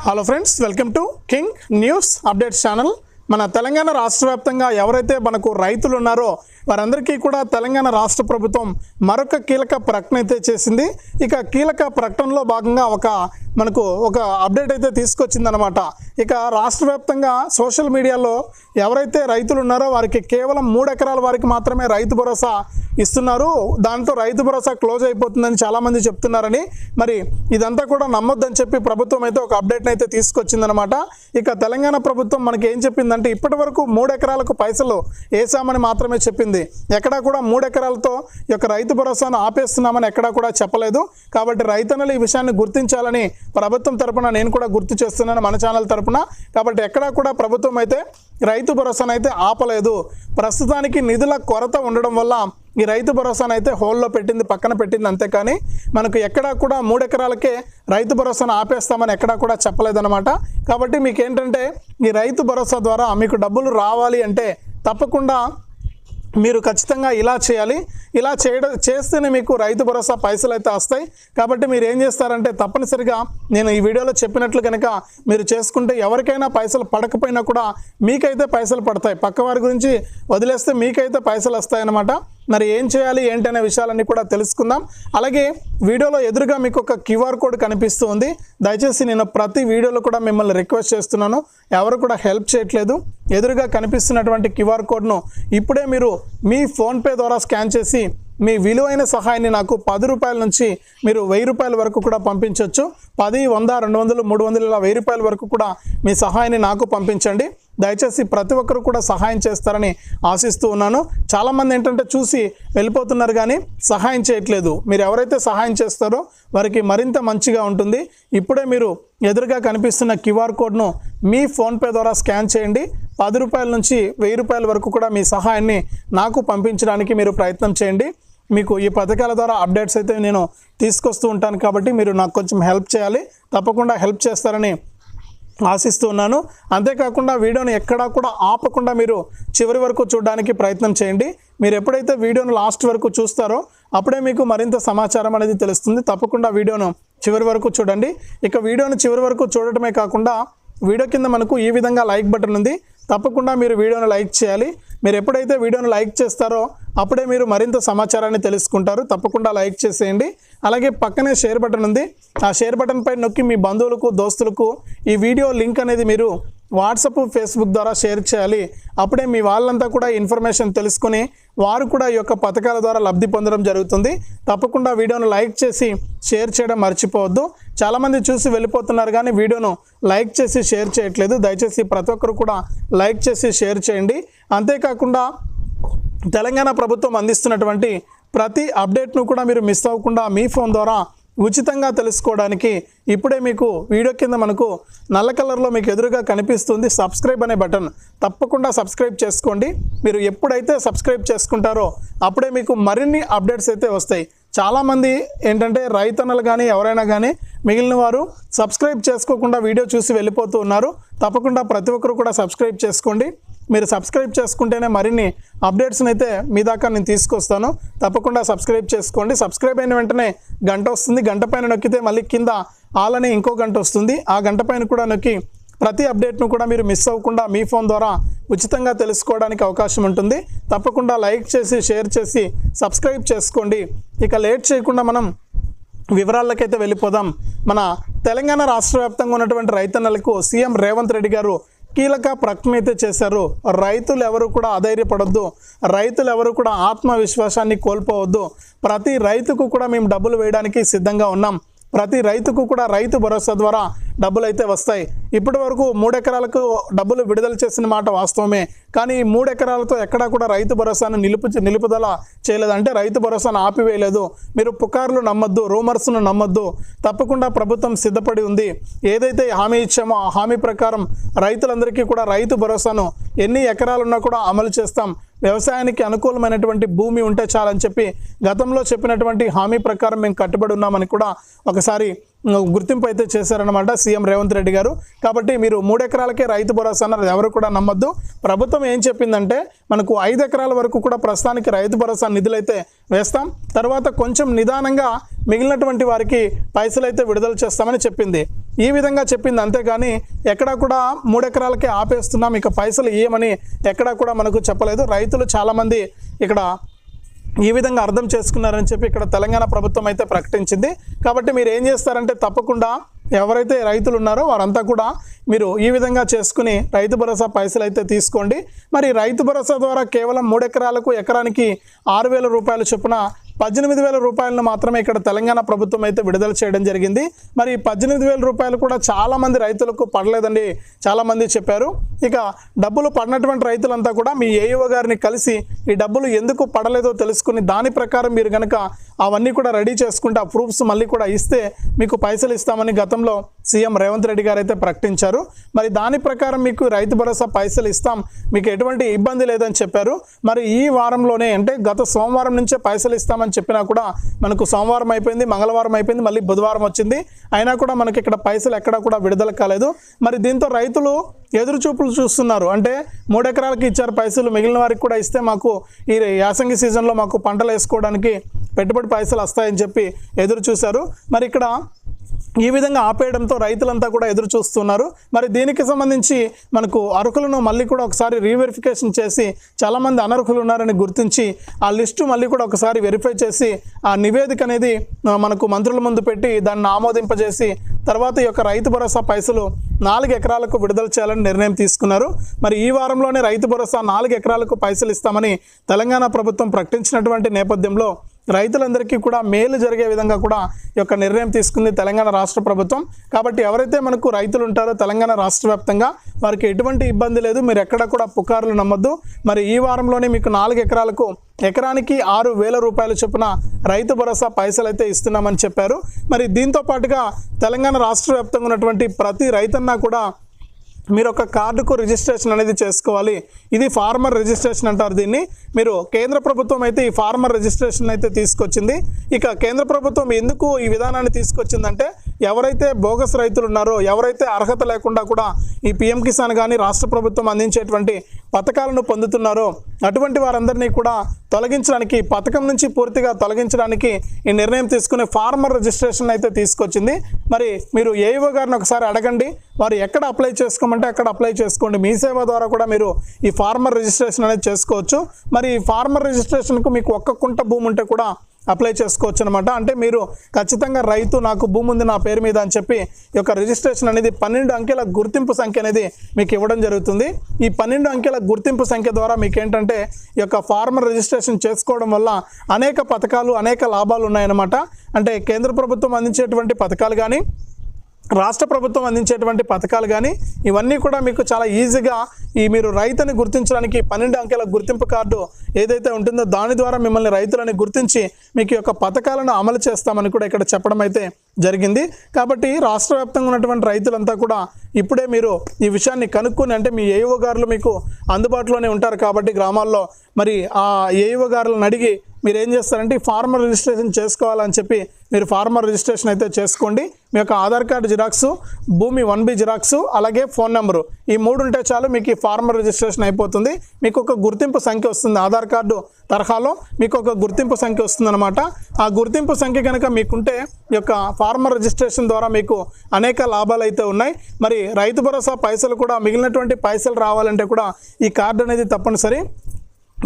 Hello friends welcome to king news updates channel మన తెలంగాణ రాష్ట్ర వ్యాప్తంగా ఎవరైతే మనకు రైతులు ఉన్నారో వారందరికీ కూడా తెలంగాణ రాష్ట్ర ప్రభుత్వం మరొక కీలక ప్రకటన అయితే చేసింది. ఇక కీలక ప్రకటనలో భాగంగా ఒక మనకు ఒక అప్డేట్ అయితే తీసుకొచ్చిందనమాట ఇక రాష్ట్ర వ్యాప్తంగా సోషల్ మీడియాలో ఎవరైతే రైతులు ఉన్నారో వారికి కేవలం మూడు ఎకరాల వారికి మాత్రమే రైతు భరోసా ఇస్తున్నారు. దాంతో రైతు భరోసా క్లోజ్ అయిపోతుందని చాలామంది చెప్తున్నారని. మరి ఇదంతా కూడా నమ్మొద్దని చెప్పి ప్రభుత్వం అయితే ఒక అప్డేట్ని అయితే తీసుకొచ్చిందనమాట ఇక తెలంగాణ ప్రభుత్వం మనకి ఏం చెప్పిందంటే ఇప్పటి వరకు మూడు ఎకరాలకు పైసలు వేసామని మాత్రమే చెప్పింది. ఎక్కడా కూడా మూడు ఎకరాలతో ఈ యొక్క రైతు భరోసాను ఆపేస్తున్నామని ఎక్కడా కూడా చెప్పలేదు. కాబట్టి రైతన్నలు ఈ విషయాన్ని గుర్తించాలని ప్రభుత్వం తరపున నేను కూడా గుర్తు చేస్తున్నాను మన ఛానల్ తరపున. కాబట్టి ఎక్కడా కూడా ప్రభుత్వం అయితే రైతు భరోసాను అయితే ఆపలేదు. ప్రస్తుతానికి నిధుల కొరత ఉండడం వల్ల ఈ రైతు భరోసాను అయితే హోల్లో పెట్టింది పక్కన పెట్టింది అంతేకాని మనకు ఎక్కడా కూడా మూడు ఎకరాలకే రైతు భరోసాను ఆపేస్తామని ఎక్కడా కూడా చెప్పలేదన్నమాట. కాబట్టి మీకు ఏంటంటే ఈ రైతు భరోసా ద్వారా మీకు డబ్బులు రావాలి అంటే తప్పకుండా మీరు ఖచ్చితంగా ఇలా చేయాలి. ఇలా చేయడం చేస్తేనే మీకు రైతు భరోసా పైసలు అయితే వస్తాయి. కాబట్టి మీరు ఏం చేస్తారంటే తప్పనిసరిగా నేను ఈ వీడియోలో చెప్పినట్లు కనుక మీరు చేసుకుంటే ఎవరికైనా పైసలు పడకపోయినా కూడా మీకైతే పైసలు పడతాయి. పక్కవారి గురించి వదిలేస్తే మీకైతే పైసలు వస్తాయన్నమాట. మరి ఏం చేయాలి ఏంటనే విషయాలన్నీ కూడా తెలుసుకుందాం. అలాగే వీడియోలో ఎదురుగా మీకు ఒక క్యూఆర్ కోడ్ కనిపిస్తూ ఉంది. దయచేసి నేను ప్రతి వీడియోలో కూడా మిమ్మల్ని రిక్వెస్ట్ చేస్తున్నాను. ఎవరు కూడా హెల్ప్ చేయట్లేదు. ఎదురుగా కనిపిస్తున్నటువంటి క్యూఆర్ కోడ్ను ఇప్పుడే మీరు మీ ఫోన్పే ద్వారా స్కాన్ చేసి మీ విలువైన సహాయాన్ని నాకు పది రూపాయల నుంచి మీరు వెయ్యి రూపాయల వరకు కూడా పంపించవచ్చు పది వంద రెండు వందలు మూడు వందలు ఇలా వెయ్యి రూపాయల వరకు కూడా మీ సహాయాన్ని నాకు పంపించండి. దయచేసి ప్రతి ఒక్కరు కూడా సహాయం చేస్తారని ఆశిస్తూ ఉన్నాను. చాలామంది ఏంటంటే చూసి వెళ్ళిపోతున్నారు కానీ సహాయం చేయట్లేదు. మీరు ఎవరైతే సహాయం చేస్తారో వారికి మరింత మంచిగా ఉంటుంది. ఇప్పుడే మీరు ఎదురుగా కనిపిస్తున్న క్యూఆర్ కోడ్ను మీ ఫోన్పే ద్వారా స్కాన్ చేయండి. పది రూపాయల నుంచి వెయ్యి రూపాయల వరకు కూడా మీ సహాయాన్ని నాకు పంపించడానికి మీరు ప్రయత్నం చేయండి. మీకు ఈ పథకాల ద్వారా అప్డేట్స్ అయితే నేను తీసుకొస్తూ ఉంటాను కాబట్టి మీరు నాకు కొంచెం హెల్ప్ చేయాలి. తప్పకుండా హెల్ప్ చేస్తారని ఆశిస్తూ ఉన్నాను. అంతేకాకుండా వీడియోని ఎక్కడా కూడా ఆపకుండా మీరు చివరి వరకు చూడడానికి ప్రయత్నం చేయండి. మీరు ఎప్పుడైతే వీడియోను లాస్ట్ వరకు చూస్తారో అప్పుడే మీకు మరింత సమాచారం అనేది తెలుస్తుంది. తప్పకుండా వీడియోను చివరి వరకు చూడండి. ఇక వీడియోను చివరి వరకు చూడటమే కాకుండా వీడియో కింద మనకు ఈ విధంగా లైక్ బటన్ ఉంది. తప్పకుండా మీరు వీడియోను లైక్ చేయాలి. మీరు ఎప్పుడైతే వీడియోను లైక్ చేస్తారో అప్పుడే మీరు మరింత సమాచారాన్ని తెలుసుకుంటారు. తప్పకుండా లైక్ చేసేయండి. అలాగే పక్కనే షేర్ బటన్ ఉంది. ఆ షేర్ బటన్ పై నొక్కి మీ బంధువులకు దోస్తులకు ఈ వీడియో లింక్ అనేది మీరు వాట్సప్ ఫేస్బుక్ ద్వారా షేర్ చేయాలి. అప్పుడే మీ వాళ్ళంతా కూడా ఇన్ఫర్మేషన్ తెలుసుకొని వారు కూడా ఈ యొక్క పథకాల ద్వారా లబ్ధి పొందడం జరుగుతుంది. తప్పకుండా వీడియోను లైక్ చేసి షేర్ చేయడం మర్చిపోవద్దు. చాలామంది చూసి వెళ్ళిపోతున్నారు కానీ వీడియోను లైక్ చేసి షేర్ చేయట్లేదు. దయచేసి ప్రతి ఒక్కరు కూడా లైక్ చేసి షేర్ చేయండి. అంతేకాకుండా తెలంగాణ ప్రభుత్వం అందిస్తున్నటువంటి ప్రతి అప్డేట్ను కూడా మీరు మిస్ అవ్వకుండా మీ ఫోన్ ద్వారా ఉచితంగా తెలుసుకోవడానికి ఇప్పుడే మీకు వీడియో కింద మనకు నల్ల కలర్లో మీకు ఎదురుగా కనిపిస్తుంది సబ్స్క్రైబ్ అనే బటన్. తప్పకుండా సబ్స్క్రైబ్ చేసుకోండి. మీరు ఎప్పుడైతే సబ్స్క్రైబ్ చేసుకుంటారో అప్పుడే మీకు మరిన్ని అప్డేట్స్ అయితే వస్తాయి. చాలామంది ఏంటంటే రైతన్నలు కానీ ఎవరైనా కానీ మిగిలిన వారు సబ్స్క్రైబ్ చేసుకోకుండా వీడియో చూసి వెళ్ళిపోతూ ఉన్నారు. తప్పకుండా ప్రతి ఒక్కరు కూడా సబ్స్క్రైబ్ చేసుకోండి. మీరు సబ్స్క్రైబ్ చేసుకుంటేనే మరిన్ని అప్డేట్స్ని అయితే మీ దాకా నేను తీసుకొస్తాను. తప్పకుండా సబ్స్క్రైబ్ చేసుకోండి. సబ్స్క్రైబ్ అయిన వెంటనే గంట వస్తుంది. గంట పైన నొక్కితే మళ్ళీ కింద ఆల్ ఇంకో గంట వస్తుంది. ఆ గంట పైన కూడా నొక్కి ప్రతి అప్డేట్ను కూడా మీరు మిస్ అవ్వకుండా మీ ఫోన్ ద్వారా ఉచితంగా తెలుసుకోవడానికి అవకాశం ఉంటుంది. తప్పకుండా లైక్ చేసి షేర్ చేసి సబ్స్క్రైబ్ చేసుకోండి. ఇక లేట్ చేయకుండా మనం వివరాలకైతే వెళ్ళిపోదాం. మన తెలంగాణ రాష్ట్ర వ్యాప్తంగా ఉన్నటువంటి రైతన్నలకు సీఎం రేవంత్ రెడ్డి గారు కీలక ప్రకటన అయితే చేశారు. రైతులు ఎవరు కూడా అధైర్యపడొద్దు. రైతులు ఎవరు కూడా ఆత్మవిశ్వాసాన్ని కోల్పోవద్దు. ప్రతి రైతుకు కూడా మేము డబ్బులు వేయడానికి సిద్ధంగా ఉన్నాం. ప్రతి రైతుకు కూడా రైతు భరోసా ద్వారా డబ్బులు అయితే వస్తాయి. ఇప్పటి వరకు మూడెకరాలకు డబ్బులు విడుదల చేసిన మాట వాస్తవమే. కానీ ఈ ఎక్కడా కూడా రైతు భరోసాను నిలుపు నిలుపుదల చేయలేదు. అంటే రైతు భరోసాను ఆపివేయలేదు. మీరు పుకార్లు నమ్మొద్దు రూమర్స్ను నమ్మొద్దు. తప్పకుండా ప్రభుత్వం సిద్ధపడి ఉంది. ఏదైతే హామీ ఇచ్చామో ఆ హామీ ప్రకారం రైతులందరికీ కూడా రైతు భరోసాను ఎన్ని ఎకరాలున్నా కూడా అమలు చేస్తాం. వ్యవసాయానికి అనుకూలమైనటువంటి భూమి ఉంటే చాలని చెప్పి గతంలో చెప్పినటువంటి హామీ ప్రకారం మేము కట్టుబడి ఉన్నామని కూడా ఒకసారి గుర్తింపు అయితే చేశారనమాట సీఎం రేవంత్ రెడ్డి గారు. కాబట్టి మీరు మూడు ఎకరాలకే రైతు భరోసా అన్నారు. ఎవరు కూడా నమ్మద్దు. ప్రభుత్వం ఏం చెప్పిందంటే మనకు ఐదు ఎకరాల వరకు కూడా ప్రస్తుతానికి రైతు భరోసా నిధులైతే వేస్తాం. తర్వాత కొంచెం నిదానంగా మిగిలినటువంటి వారికి పైసలు అయితే విడుదల చేస్తామని చెప్పింది. ఈ విధంగా చెప్పింది అంతేగాని ఎక్కడా కూడా మూడెకరాలకే ఆపేస్తున్నాం ఇక పైసలు ఇయ్యమని ఎక్కడా కూడా మనకు చెప్పలేదు. రైతులు చాలామంది ఇక్కడ ఈ విధంగా అర్థం చేసుకున్నారని చెప్పి ఇక్కడ తెలంగాణ ప్రభుత్వం అయితే ప్రకటించింది. కాబట్టి మీరు ఏం చేస్తారంటే తప్పకుండా ఎవరైతే రైతులు ఉన్నారో వారంతా కూడా మీరు ఈ విధంగా చేసుకుని రైతు భరోసా పైసలు అయితే తీసుకోండి. మరి రైతు భరోసా ద్వారా కేవలం మూడెకరాలకు ఎకరానికి ఆరు వేల రూపాయల చొప్పున పద్దెనిమిది వేల రూపాయలను మాత్రమే ఇక్కడ తెలంగాణ ప్రభుత్వం అయితే విడుదల చేయడం జరిగింది. మరి పద్దెనిమిది వేల రూపాయలు కూడా చాలామంది రైతులకు పడలేదండి. చాలామంది చెప్పారు. ఇక డబ్బులు పడినటువంటి రైతులంతా కూడా మీ ఏఈఓ గారిని కలిసి ఈ డబ్బులు ఎందుకు పడలేదో తెలుసుకుని దాని ప్రకారం మీరు కనుక అవన్నీ కూడా రెడీ చేసుకుంటే ఆ ప్రూఫ్స్ మళ్ళీ కూడా ఇస్తే మీకు పైసలు ఇస్తామని గతంలో సీఎం రేవంత్ రెడ్డి గారు అయితే ప్రకటించారు. మరి దాని ప్రకారం మీకు రైతు భరోసా పైసలు ఇస్తాం. మీకు ఎటువంటి ఇబ్బంది లేదని చెప్పారు. మరి ఈ వారంలోనే అంటే గత సోమవారం నుంచే పైసలు ఇస్తామని చెప్పినా కూడా మనకు సోమవారం అయిపోయింది మంగళవారం అయిపోయింది మళ్ళీ బుధవారం వచ్చింది. అయినా కూడా మనకి ఇక్కడ పైసలు ఎక్కడా కూడా విడుదల కాలేదు. మరి దీంతో రైతులు ఎదురుచూపులు చూస్తున్నారు. అంటే మూడు ఎకరాలకి ఇచ్చారు పైసలు మిగిలిన వారికి కూడా ఇస్తే మాకు ఈ యాసంగి సీజన్లో మాకు పంటలు వేసుకోవడానికి పెట్టుబడి పైసలు వస్తాయని చెప్పి ఎదురు చూశారు మరి ఇక్కడ ఈ విధంగా ఆపేయడంతో రైతులంతా కూడా ఎదురు చూస్తున్నారు మరి దీనికి సంబంధించి మనకు అర్హులను మళ్ళీ కూడా ఒకసారి రీవెరిఫికేషన్ చేసి చాలామంది అనర్హులు ఉన్నారని గుర్తించి ఆ లిస్టు మళ్ళీ కూడా ఒకసారి వెరిఫై చేసి ఆ నివేదిక అనేది మనకు మంత్రుల ముందు పెట్టి దాన్ని ఆమోదింపజేసి తర్వాత ఈ యొక్క రైతు భరోసా పైసలు నాలుగు ఎకరాలకు విడుదల చేయాలని నిర్ణయం తీసుకున్నారు. మరి ఈ వారంలోనే రైతు భరోసా నాలుగు ఎకరాలకు పైసలు ఇస్తామని తెలంగాణ ప్రభుత్వం ప్రకటించినటువంటి నేపథ్యంలో రైతులందరికీ కూడా మేలు జరిగే విధంగా కూడా ఈ యొక్క నిర్ణయం తీసుకుంది తెలంగాణ రాష్ట్ర ప్రభుత్వం. కాబట్టి ఎవరైతే మనకు రైతులు ఉంటారో తెలంగాణ రాష్ట్ర వ్యాప్తంగా వారికి ఎటువంటి ఇబ్బంది లేదు. మీరు ఎక్కడ కూడా పుకార్లు నమ్మొద్దు. మరి ఈ వారంలోనే మీకు నాలుగు ఎకరాలకు ఎకరానికి ఆరు వేల రూపాయల చొప్పున రైతు భరోసా పైసలు అయితే ఇస్తున్నామని చెప్పారు. మరి దీంతో పాటుగా తెలంగాణ రాష్ట్ర వ్యాప్తంగా ఉన్నటువంటి ప్రతి రైతన్నా కూడా మీరు ఒక కార్డుకు రిజిస్ట్రేషన్ అనేది చేసుకోవాలి. ఇది ఫార్మర్ రిజిస్ట్రేషన్ అంటారు దీన్ని. మీరు కేంద్ర ప్రభుత్వం అయితే ఈ ఫార్మర్ రిజిస్ట్రేషన్ అయితే తీసుకొచ్చింది. ఇక కేంద్ర ప్రభుత్వం ఎందుకు ఈ విధానాన్ని తీసుకొచ్చిందంటే ఎవరైతే బోగస్ రైతులు ఉన్నారో ఎవరైతే అర్హత లేకుండా కూడా ఈ పిఎం కిసాన్ కానీ రాష్ట్ర ప్రభుత్వం అందించేటువంటి పథకాలను పొందుతున్నారో అటువంటి వారందరినీ కూడా తొలగించడానికి పథకం నుంచి పూర్తిగా తొలగించడానికి ఈ నిర్ణయం తీసుకునే ఫార్మర్ రిజిస్ట్రేషన్ అయితే తీసుకొచ్చింది. మరి మీరు ఏఈఓ గారిని ఒకసారి అడగండి. వారు ఎక్కడ అప్లై చేసుకోమంటే అక్కడ అప్లై చేసుకోండి. మీ సేవ ద్వారా కూడా మీరు ఈ ఫార్మర్ రిజిస్ట్రేషన్ అనేది చేసుకోవచ్చు. మరి ఈ ఫార్మర్ రిజిస్ట్రేషన్కు మీకు ఒక్క కుంట భూమి ఉంటే కూడా అప్లై చేసుకోవచ్చు అనమాట అంటే మీరు ఖచ్చితంగా రైతు నాకు భూమి ఉంది నా పేరు మీద అని చెప్పి ఈ యొక్క రిజిస్ట్రేషన్ అనేది పన్నెండు అంకెల గుర్తింపు సంఖ్య అనేది మీకు ఇవ్వడం జరుగుతుంది. ఈ పన్నెండు అంకెల గుర్తింపు సంఖ్య ద్వారా మీకు ఏంటంటే ఈ యొక్క ఫార్మర్ రిజిస్ట్రేషన్ చేసుకోవడం వల్ల అనేక పథకాలు అనేక లాభాలు ఉన్నాయన్నమాట. అంటే కేంద్ర ప్రభుత్వం అందించేటువంటి పథకాలు కానీ రాష్ట్ర ప్రభుత్వం అందించేటువంటి పథకాలు కానీ ఇవన్నీ కూడా మీకు చాలా ఈజీగా ఈ మీరు రైతుని గుర్తించడానికి పన్నెండు అంకెల గుర్తింపు కార్డు ఏదైతే ఉంటుందో దాని ద్వారా మిమ్మల్ని రైతులని గుర్తించి మీకు యొక్క పథకాలను అమలు చేస్తామని కూడా ఇక్కడ చెప్పడం అయితే జరిగింది. కాబట్టి రాష్ట్ర వ్యాప్తంగా ఉన్నటువంటి రైతులంతా కూడా ఇప్పుడే మీరు ఈ విషయాన్ని కనుక్కొని అంటే మీ ఏఈఓ గారులు మీకు అందుబాటులోనే ఉంటారు కాబట్టి గ్రామాల్లో మరి ఆ ఏఈఓ గారులను అడిగి మీరు ఏం చేస్తారంటే ఫార్మర్ రిజిస్ట్రేషన్ చేసుకోవాలని చెప్పి మీరు ఫార్మర్ రిజిస్ట్రేషన్ అయితే చేసుకోండి. మీ యొక్క ఆధార్ కార్డు జిరాక్స్ భూమి వన్ బి జిరాక్స్ అలాగే ఫోన్ నెంబరు. ఈ మూడు ఉంటే చాలు మీకు ఈ ఫార్మర్ రిజిస్ట్రేషన్ అయిపోతుంది. మీకు ఒక గుర్తింపు సంఖ్య వస్తుంది. ఆధార్ కార్డు తరహాలో మీకు ఒక గుర్తింపు సంఖ్య వస్తుందన్నమాట. ఆ గుర్తింపు సంఖ్య కనుక మీకుంటే ఈ యొక్క ఫార్మర్ రిజిస్ట్రేషన్ ద్వారా మీకు అనేక లాభాలు అయితే ఉన్నాయి. మరి రైతు భరోసా పైసలు కూడా మిగిలినటువంటి పైసలు రావాలంటే కూడా ఈ కార్డు అనేది తప్పనిసరి.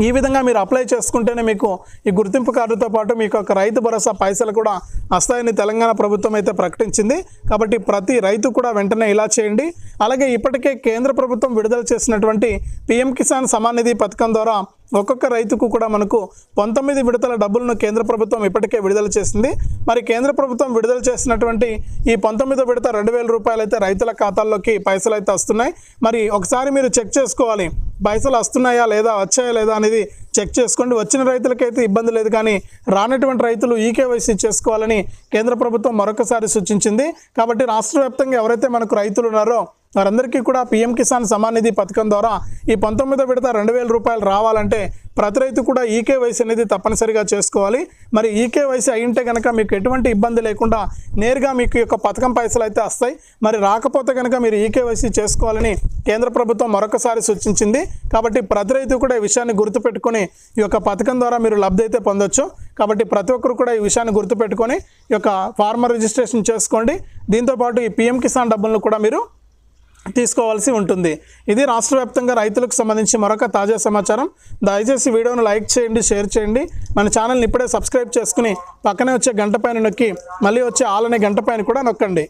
ఈ విధంగా మీరు అప్లై చేసుకుంటేనే మీకు ఈ గుర్తింపు కార్డుతో పాటు మీకు ఒక రైతు భరోసా పైసలు కూడా వస్తాయని తెలంగాణ ప్రభుత్వం అయితే ప్రకటించింది. కాబట్టి ప్రతి రైతు కూడా వెంటనే ఇలా చేయండి. అలాగే ఇప్పటికే కేంద్ర ప్రభుత్వం విడుదల చేసినటువంటి పిఎం కిసాన్ సమాన్ నిధి పథకం ద్వారా ఒక్కొక్క రైతుకు కూడా మనకు పంతొమ్మిది విడతల డబ్బులను కేంద్ర ప్రభుత్వం ఇప్పటికే విడుదల చేసింది. మరి కేంద్ర ప్రభుత్వం విడుదల చేసినటువంటి ఈ పంతొమ్మిదో విడత రెండు వేల రూపాయలు అయితే రైతుల ఖాతాల్లోకి పైసలు అయితే వస్తున్నాయి. మరి ఒకసారి మీరు చెక్ చేసుకోవాలి. పైసలు వస్తున్నాయా లేదా వచ్చాయా లేదా అనేది చెక్ చేసుకోండి. వచ్చిన రైతులకైతే ఇబ్బంది లేదు కానీ రానటువంటి రైతులు ఈకేవైసీ చేసుకోవాలని కేంద్ర ప్రభుత్వం మరొకసారి సూచించింది. కాబట్టి రాష్ట్ర వ్యాప్తంగా ఎవరైతే మనకు రైతులు ఉన్నారో వారందరికీ కూడా పీఎం కిసాన్ సమాన్ నిధి పథకం ద్వారా ఈ పంతొమ్మిదో విడత రెండు వేల రూపాయలు రావాలంటే ప్రతి రైతు కూడా ఈకేవైసీ అనేది తప్పనిసరిగా చేసుకోవాలి. మరి ఈకేవైసీ అయింటే కనుక మీకు ఎటువంటి ఇబ్బంది లేకుండా నేరుగా మీకు యొక్క పథకం పైసలు అయితే వస్తాయి. మరి రాకపోతే కనుక మీరు ఈకేవైసీ చేసుకోవాలని కేంద్ర ప్రభుత్వం మరొకసారి సూచించింది. కాబట్టి ప్రతి రైతు కూడా ఈ విషయాన్ని గుర్తుపెట్టుకొని ఈ యొక్క పథకం ద్వారా మీరు లబ్ధి అయితే పొందొచ్చు. కాబట్టి ప్రతి ఒక్కరు కూడా ఈ విషయాన్ని గుర్తుపెట్టుకొని ఈ యొక్క ఫార్మర్ రిజిస్ట్రేషన్ చేసుకోండి. దీంతోపాటు ఈ పిఎం కిసాన్ డబ్బులను కూడా మీరు తీసుకోవాల్సి ఉంటుంది. ఇది రాష్ట్ర వ్యాప్తంగా రైతులకు సంబంధించి మరొక తాజా సమాచారం. దయచేసి వీడియోను లైక్ చేయండి షేర్ చేయండి. మన ఛానల్ని ఇప్పుడే సబ్స్క్రైబ్ చేసుకుని పక్కనే వచ్చే గంట పైన నొక్కి మళ్ళీ వచ్చే ఆల్ అనే గంట పైన కూడా నొక్కండి.